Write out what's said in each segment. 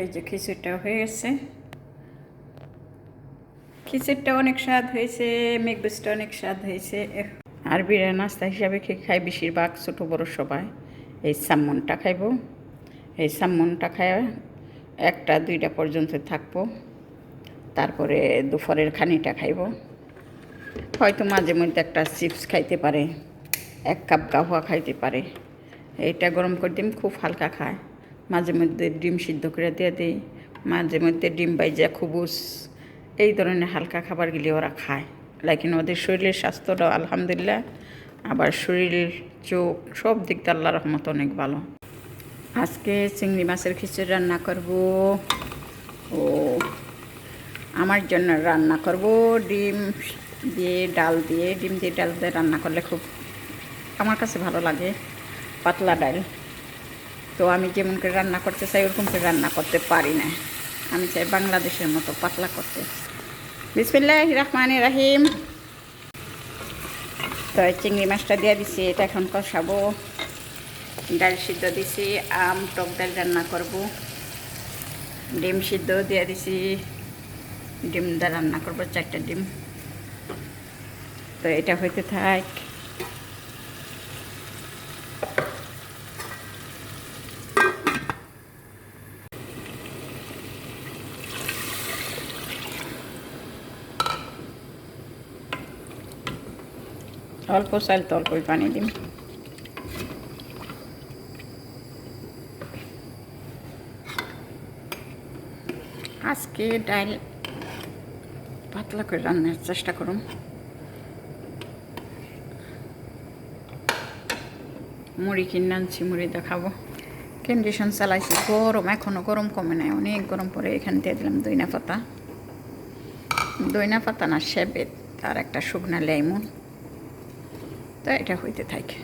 এই যে খিচুড়িটা হয়ে গেছে। খিচুড়িটা অনেক স্বাদ হয়েছে মেঘবুসটা অনেক স্বাদ হয়েছে। আর বিরা নাস্তা হিসাবে খেয়ে খাই বেশিরভাগ ছোটো বড় সবাই। এই সাম্মনটা খাইব। এই সাম্মনটা খায় একটা, দুইটা পর্যন্ত থাকব। তারপরে দুপুরের খানিটা খাইব। হয়তো মাঝে মধ্যে একটা চিপস খাইতে পারে, এক কাপ গাহুয়া খাইতে পারে। এইটা গরম করে দিম, খুব হালকা খায়। মাঝে মধ্যে ডিম সিদ্ধ করে দিয়ে দিই, মাঝে মধ্যে ডিম বাইজা খুবুস। এই ধরনের হালকা খাবারগুলি ওরা খায়। লেকিন ওদের শরীরের স্বাস্থ্যটা আলহামদুলিল্লাহ, আবার শরীর, চোখ সব দিক দিয়ে আল্লাহ রহমত অনেক ভালো। আজকে চিংড়ি মাছের খিচুড়ি রান্না করব। ও, আমার জন্য রান্না করব ডিম দিয়ে ডাল দিয়ে। ডিম দিয়ে ডাল দিয়ে রান্না করলে খুব, আমার কাছে ভালো লাগে, পাতলা ডাল। তো আমি যেমন করে রান্না করতে চাই, ওরকম করে রান্না করতে পারি না। আমি চাই বাংলাদেশের মতো পাতলা করতে। বিসমিল্লাহ রহমান রাহিম। তো চিংড়ি মাছটা দিয়ে দিছি, এটা এখন কষাবো। ডাল সিদ্ধ দিছি, আম, টক ডাল রান্না করব। ডিম সিদ্ধ দিয়ে দিছি। ডিম দা রান্না করব, চারটা ডিম। তো এটা হইতে থাক। অল্প চাল তো অল্পই পানি দিম আজকে ডাল পাতলা করে রান্নার চেষ্টা করুন মুড়ি কিনে আনছি, মুড়ি দেখাবো। কন্ডিশন চালাইছি, গরম এখনও গরম কমে নাই, অনেক গরম পরে এখানে দিয়ে দিলাম দইনা পাতা। দইনা পাতা না সেবেত, আর একটা শুকনা লেমন। তো এটা হইতে থাকে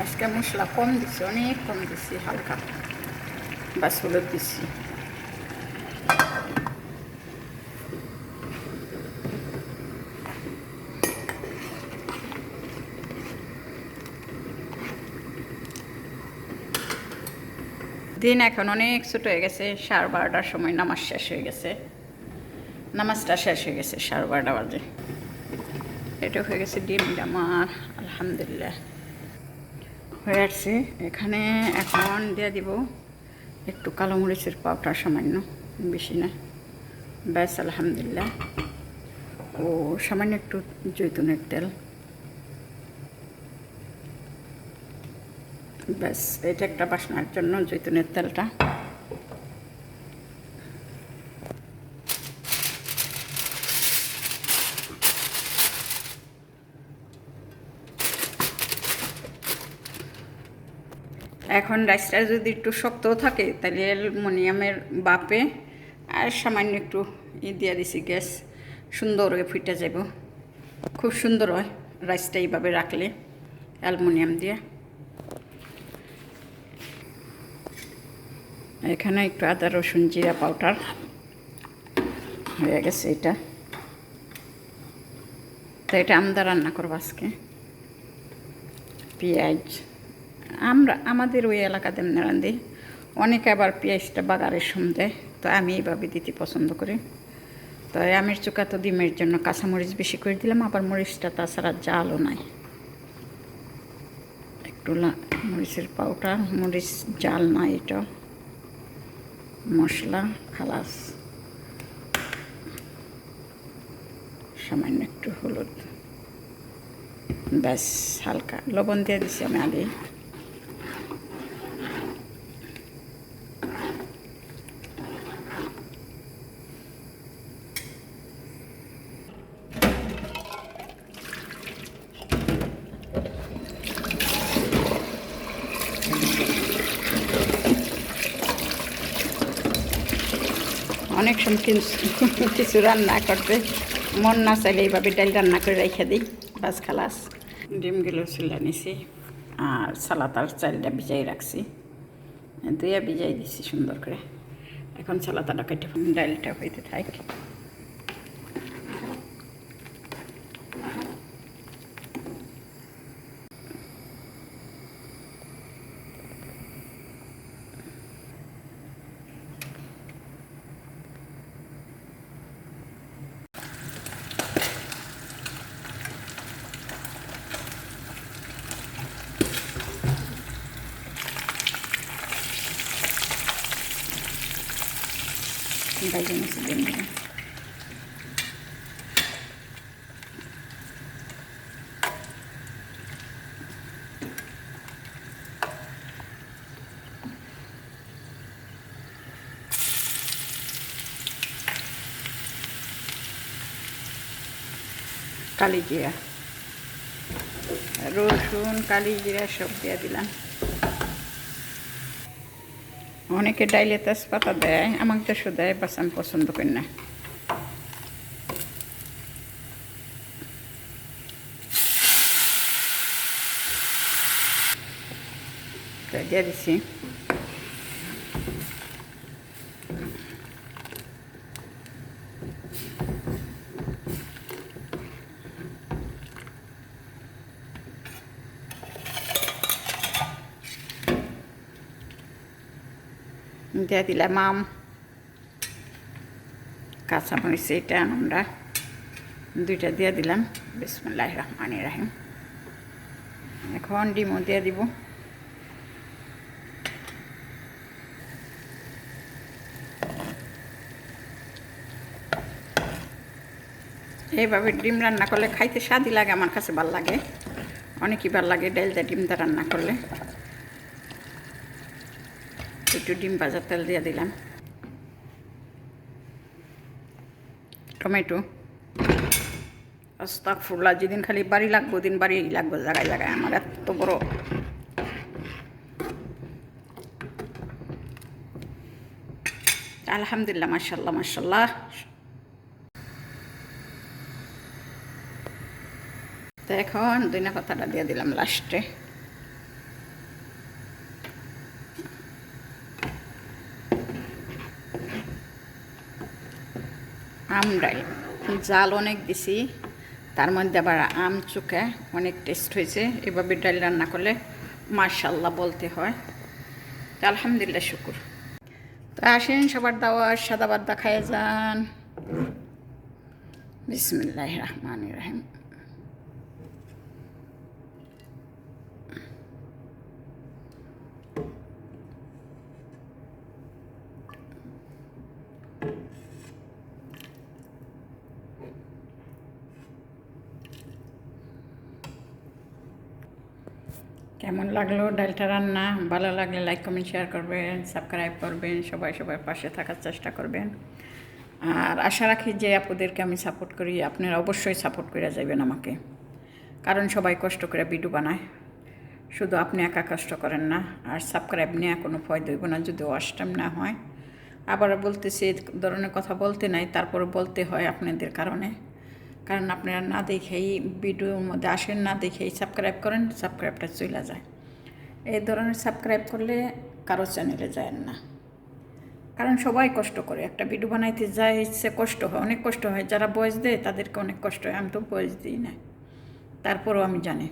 আজকে মশলা কম দিছি অনেক কম দিছি হালকা বাস হলুদ দিছি দিন এখন অনেক ছোট হয়ে গেছে, সাড়ে বারোটার সময় নামাজ শেষ হয়ে গেছে। নামাজটা শেষ হয়ে গেছে, সাড়ে বারোটা বাজে। এটা হয়ে গেছে ডিম আমার আলহামদুলিল্লাহ। হয়ে আসছে। এখানে এখন দিয়ে দিব একটু কালো মরিচের পাউডার সামান্য, বেশি না। ব্যাস, আলহামদুলিল্লাহ। ও, সামান্য একটু জৈতুনের তেল। ব্যাস, এটা একটা বাসনার জন্য জৈতুনের তেলটা। এখন রাইসটা যদি একটু শক্ত থাকে, তাহলে অ্যালুমিনিয়ামের বাপে আর সামান্য একটু ই দিয়ে দিছি গ্যাস, সুন্দর হয়ে ফুটে যাব খুব সুন্দর হয় রাইসটা এইভাবে রাখলে, অ্যালুমিনিয়াম দিয়ে। এখানে একটু আদা, রসুন, জিরা পাউডার। হয়ে গেছে এটা। তো এটা আমদা রান্না করব আজকে। পেঁয়াজ। আমরা, আমাদের ওই এলাকাতে রান্ধি অনেকে আবার পেঁয়াজটা বাগারের সন্ধে তো আমি এইভাবে দিতে পছন্দ করি। তো আমের চোকা তো ডিমের জন্য কাঁচামরিচ বেশি করে দিলাম, আবার মরিচটা তাছাড়া জালও নাই। একটু মরিচের পাউডার, মরিচ জাল নাই এটা মশলা খালাস সামান্য একটু হলুদ। ব্যাস হালকা। লবণ দিয়ে দিছি আমি আগে অনেক সময় কিছু রান্না করতে মন না চাইলে এইভাবে ডাল রান্না করে রেখে দিই, বাস খালাস। ডিমগুলো চুলা নিছি আর সালাতার চালটা ভিজাই রাখছি। দুইয়া ভিজাই দিছি সুন্দর করে। এখন সালাতাটা কেটে ডালটা হইতে থাক। নিছি ডিমগুলো কালি জিরা রসুন কালি সব দিয়ে দিলাম। অনেকে ডাইলে তেজপাতা দেয়, আমাকে তো শুধু দেয় বাস আমি পছন্দ করি না। দিয়ে দিছি। দিয়ে দিলাম আম কাঁচামরিচ এটা আমরা দুইটা দিয়ে দিলাম। বিসমুল্লাহ রহমান রাহিম। এখন ডিমও দিয়ে দিব। এইভাবে ডিম রান্না করলে খাইতে স্বাদই লাগে, আমার কাছে ভালো লাগে। অনেকই ভালো লাগে ডালটা ডিমটা রান্না করলে। একটু ডিম ভাজার তেল দিয়ে দিলাম। টমেটো। আস্তাক ফুলা যেদিন খালি বাড়ি লাগবো দিন বাড়ি লাগবো, জায়গায় জায়গায়, আমার এত বড়। আলহামদুলিল্লাহ মার্শাল্লাহ মার্শাল্লাহ তো এখন দুইনা পাতাটা দিয়ে দিলাম লাস্টে। আম ডাল জাল অনেক দিছি, তার মধ্যে আবার আম চুকে অনেক টেস্ট হয়েছে। এভাবে ডাল রান্না করলে মার্শাল্লাহ বলতে হয়। আলহামদুলিল্লাহ, শুকুর। তো আসেন, সবার দাওয়ার সাদাবাদ দেখায় যান। বিসমিল্লাহ রহমান রহিম। কেমন লাগল? ডালটা রান্না? ভালো লাগলে লাইক কমেন্ট শেয়ার করবেন সাবস্ক্রাইব করবেন, সবাই সবার পাশে থাকার চেষ্টা করবেন। আর আশা রাখি যে আপুদেরকে আমি সাপোর্ট করি, আপনারা অবশ্যই সাপোর্ট করে যাবেন আমাকে। কারণ সবাই কষ্ট করে ভিডিও বানায়। শুধু আপনি একা কষ্ট করেন না, আর সাবস্ক্রাইব নেওয়া কোনো ভয় দইব না, যদি টাইম না হয়। আবার বলতেছি এই ধরনের কথা বলতে নাই তারপরে বলতে হয় আপনাদের কারণে। কারণ আপনারা না দেখেই ভিডিওর মধ্যে আসেন, না দেখেই সাবস্ক্রাইব করেন সাবস্ক্রাইবটা চলে যায়। এই ধরনের সাবস্ক্রাইব করলে কারও চ্যানেলে যায় না। কারণ সবাই কষ্ট করে। একটা ভিডিও বানাইতে যায় ইচ্ছে কষ্ট হয়, অনেক কষ্ট হয়। যারা বয়স দেয়, তাদেরকে অনেক কষ্ট হয়। আমি তো বয়স দিই না। তারপরও আমি জানি।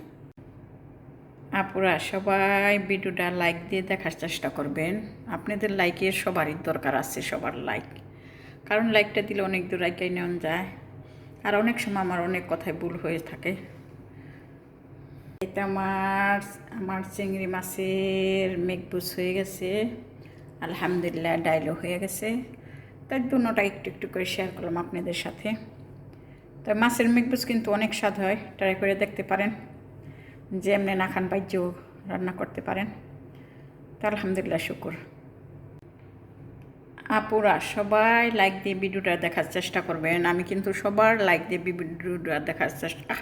আপুরা, সবাই ভিডিওটা লাইক দিয়ে দেখার চেষ্টা করবেন। আপনাদের লাইকের সবারই দরকার আছে, সবার লাইক কারণ লাইকটা দিলে অনেক দূর লাইকাই নেওয়া যায়। আর অনেক সময় আমার অনেক কথায় ভুল হয়ে থাকে। এটা আমার আমার চিংড়ি মাছের মেঘবুস হয়ে গেছে। আলহামদুলিল্লাহ ডাইলও হয়ে গেছে। তাই দুটোটা একটু একটু করে শেয়ার করলাম আপনাদের সাথে। তো মাছের মেঘবুজ কিন্তু অনেক স্বাদ হয় ট্রাই করে দেখতে পারেন। যে এমনি না খান বাইজও রান্না করতে পারেন। তো আলহামদুলিল্লাহ, শুকুর। আপুরা, সবাই লাইক দিয়ে ভিডিওটা দেখার চেষ্টা করবেন। আমি কিন্তু সবার লাইক দিয়ে ভিডিওটা দেখার চেষ্টা